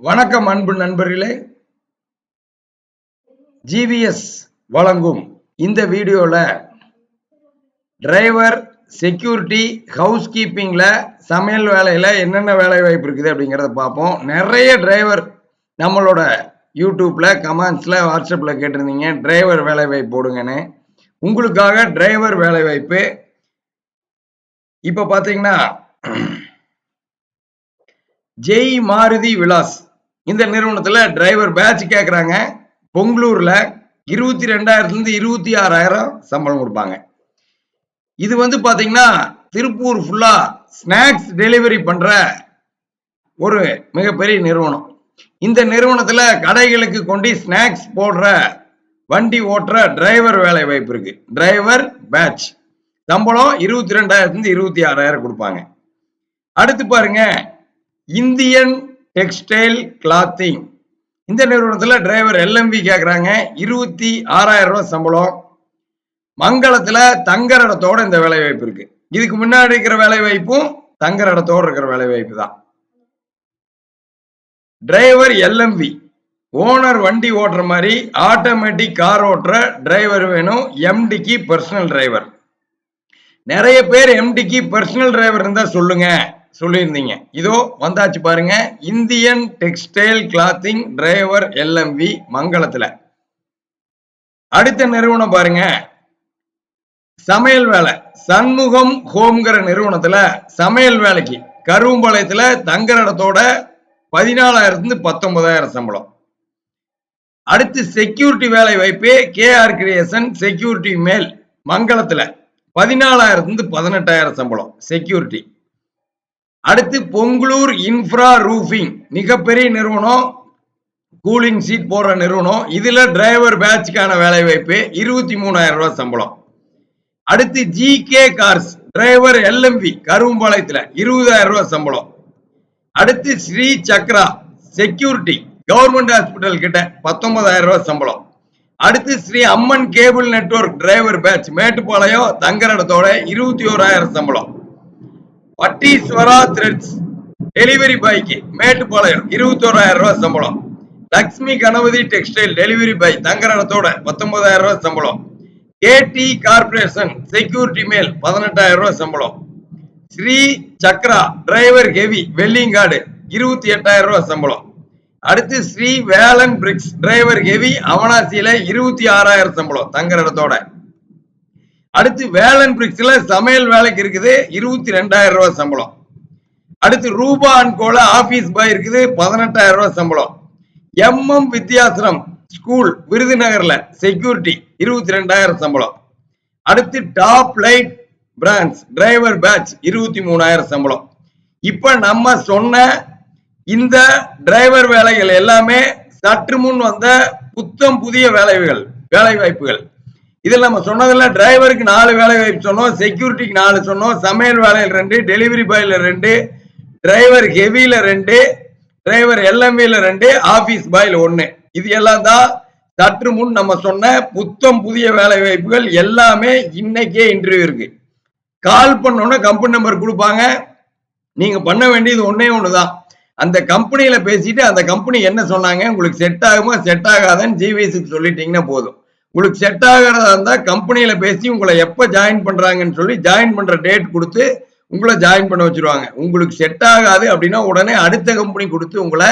வணக்கம் அன்பு நண்பர்களே. ஜிவிஎஸ் வழங்கும் இந்த வீடியோல டிரைவர் செக்யூரிட்டி ஹவுஸ் கீப்பிங்ல சமையல் வேலையில என்னென்ன வேலை வாய்ப்பு இருக்குது அப்படிங்கிறத பார்ப்போம். நிறைய டிரைவர் நம்மளோட யூடியூப்ல கமெண்ட்ஸ்ல வாட்ஸ்அப்ல கேட்டிருந்தீங்க டிரைவர் வேலை வாய்ப்பு போடுங்கன்னு. உங்களுக்காக டிரைவர் வேலை வாய்ப்பு. இப்ப பாத்தீங்கன்னா ஜெய் மாருதி விலாஸ். இந்த நிறுவனத்துல டிரைவர் பேட்ச் கேட்குறாங்க பொங்கலூர்ல இருபத்தி ரெண்டாயிரத்துலேருந்து இருபத்தி ஆறாயிரம் சம்பளம் கொடுப்பாங்க. இது வந்து பார்த்தீங்கன்னா திருப்பூர் ஃபுல்லா ஸ்நாக்ஸ் டெலிவரி பண்ற ஒரு மிகப்பெரிய நிறுவனம். இந்த நிறுவனத்துல கடைகளுக்கு கொண்டு ஸ்நாக்ஸ் போடுற வண்டி ஓட்டுற டிரைவர் வேலை வாய்ப்பு இருக்கு. டிரைவர் பேட்ச் சம்பளம் இருபத்தி ரெண்டாயிரத்துலேருந்து இருபத்தி ஆறாயிரம் கொடுப்பாங்க. அடுத்து பாருங்க இந்தியன் டெக்ஸ்டைல் கிளாத்திங். இந்த நிறுவனத்தில் டிரைவர் எல்எம்பி கேட்குறாங்க இருபத்தி ஆறாயிரம் ரூபாய் சம்பளம். மங்களத்தில் தங்குற இடத்தோட இந்த வேலை வாய்ப்பு இருக்கு. இதுக்கு முன்னாடி இருக்கிற வேலை வாய்ப்பும் தங்குற இடத்தோடு இருக்கிற வேலை வாய்ப்பு தான். டிரைவர் எல்எம்பி ஓனர் வண்டி ஓட்டுற மாதிரி ஆட்டோமேட்டிக் கார் ஓட்டுற டிரைவர் வேணும். எம்டிக்கு பர்சனல் டிரைவர் நிறைய பேர் எம்டிக்கு பர்சனல் டிரைவர் இருந்தால் சொல்லுங்கள் சொல்லியிருந்தீங்க. இதோ வந்தாச்சு பாருங்க. Indian textile clothing driver LMV மங்களத்துல அடுத்த நிறுவனம் பாருங்க. சமையல் வேலை. சண்முகம் ஹோம்ங்கிற நிறுவனத்துல சமையல் வேலைக்கு. கருவம்பாளையத்துல தங்குற இடத்தோட பதினாலாயிரத்து பத்தொன்பதாயிரம் சம்பளம். அடுத்து செக்யூரிட்டி வேலை வைப்பு கேஆர் கிரியேஷன் செக்யூரிட்டி மேல் மங்களத்துல பதினாலாயிரத்து பதினெட்டாயிரம் சம்பளம். செக்யூரிட்டி அடுத்து பொங்கலூர் இன்ஃப்ரா ரூஃபிங் மிகப்பெரிய நிறுவனம் கூலிங் சீட் போடுற நிறுவனம். இதுல டிரைவர் பேட்சுக்கான வேலை வாய்ப்பு இருபத்தி மூணாயிரம் ரூபாய் சம்பளம். அடுத்து G K cars driver LMV கரும்பாளையத்தில் இருபதாயிரம் ரூபாய் சம்பளம். அடுத்து Sri Chakra security government hospital கிட்ட பத்தொன்பதாயிரம் ரூபாய் சம்பளம். அடுத்து Sri Amman cable network driver batch Mettupalayam தங்குற இடத்தோட இருபத்தி ஓராயிரம் சம்பளம். பட்டீஸ்வரா த்ரெட்ஸ் டெலிவரி பாய்க்கு மேட்டுப்பாளையம் இருபத்தோராயிரம் ரூபாய் சம்பளம். Lakshmi Ganapathi textile delivery boy தங்கரணத்தோட பத்தொன்பதாயிரம் ரூபாய் சம்பளம். கேடி கார்பரேஷன் செக்யூரிட்டி மேல் பதினெட்டாயிரம் ரூபாய் சம்பளம். ஸ்ரீ சக்ரா டிரைவர் ஹெவி வெள்ளிங்காடு இருபத்தி எட்டாயிரம் ரூபாய் சம்பளம். அடுத்து Sri Velan bricks driver heavy அவனாசியில இருபத்தி ஆறாயிரம் சம்பளம் தங்குற இடத்தோட அடுத்து வேலன் பிரிக்ஸ்ல சமையல் வேலைக்கு இருக்குது இருபத்தி ரெண்டாயிரம் ரூபாய் சம்பளம். அடுத்து ரூபா அண்ட் கோல ஆபீஸ் பாய் இருக்குது பதினெட்டாயிரம் ரூபாய் சம்பளம். எம்எம் வித்யாசிரம் ஸ்கூல் விருதுநகர்ல செக்யூரிட்டி இருபத்தி ரெண்டாயிரம் சம்பளம். அடுத்து top light branch driver batch இருபத்தி மூணாயிரம் சம்பளம். இப்ப நம்ம சொன்ன இந்த டிரைவர் வேலைகள் எல்லாமே சற்று முன் வந்த புத்தம் புதிய வேலைகள் வேலை வாய்ப்புகள் இதில் நம்ம சொன்னதெல்லாம் டிரைவருக்கு நாலு வேலை வாய்ப்பு சொன்னோம் செக்யூரிட்டிக்கு நாலு சொன்னோம் சமையல் வேலையில் ரெண்டு டெலிவரி பாயில் ரெண்டு டிரைவர் ஹெவியில் ரெண்டு டிரைவர் எல்எம்வியில் ரெண்டு ஆஃபீஸ் பாயில் ஒன்று இது எல்லாம் தான் சற்று முன் நம்ம சொன்ன புத்தம் புதிய வேலை வாய்ப்புகள் எல்லாமே இன்னைக்கே இன்டர்வியூ இருக்கு. கால் பண்ணோன்னா கம்பெனி நம்பர் கொடுப்பாங்க. நீங்க பண்ண வேண்டியது ஒன்னே ஒண்ணுதான். அந்த கம்பெனியில பேசிட்டு அந்த கம்பெனி என்ன சொன்னாங்க? உங்களுக்கு செட் ஆகுமா? செட் ஆகாதான்னு ஜிவிஎஸ்க்கு சொல்லிட்டீங்கன்னா போதும். உங்களுக்கு செட் ஆகிறதா இருந்தால் கம்பெனியில் பேசி உங்களை எப்போ ஜாயின் பண்ணுறாங்கன்னு சொல்லி ஜாயின் பண்ணுற டேட் கொடுத்து உங்களை ஜாயின் பண்ண வச்சிருவாங்க. உங்களுக்கு செட் ஆகாது அப்படின்னா உடனே அடுத்த கம்பெனி கொடுத்து உங்களை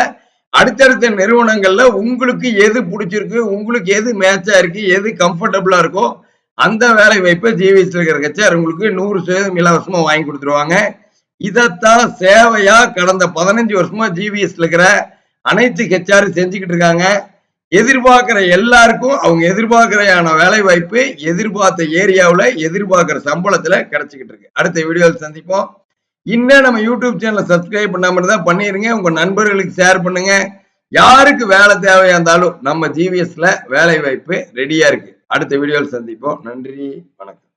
அடுத்தடுத்த நிறுவனங்களில் உங்களுக்கு எது பிடிச்சிருக்கு உங்களுக்கு எது மேட்சாக இருக்குது எது கம்ஃபர்டபுளாக இருக்கோ அந்த வேலை வாய்ப்பை ஜிவிஎஸ்ல இருக்கிற கட்சியார் உங்களுக்கு நூறு சதவீதம் இலவசமாக வாங்கி கொடுத்துருவாங்க. இதைத்தான் சேவையாக கடந்த பதினஞ்சு வருஷமாக ஜிவிஎஸ்ல இருக்கிற அனைத்து கட்சியாரும் செஞ்சுக்கிட்டு இருக்காங்க. எதிர்பார்க்கிற எல்லாருக்கும் அவங்க எதிர்பார்க்கிறையான வேலை வாய்ப்பு எதிர்பார்த்த ஏரியாவில் எதிர்பார்க்கிற சம்பளத்தில் கிடைச்சிக்கிட்டு இருக்கு. அடுத்த வீடியோவில் சந்திப்போம். இன்னும் நம்ம யூடியூப் சேனலை சப்ஸ்கிரைப் பண்ணாம தான் பண்ணிடுங்க உங்கள் நண்பர்களுக்கு ஷேர் பண்ணுங்க. யாருக்கு வேலை தேவையா இருந்தாலும் நம்ம ஜிவிஎஸ்ல வேலை வாய்ப்பு ரெடியா இருக்கு. அடுத்த வீடியோவில் சந்திப்போம். நன்றி. வணக்கம்.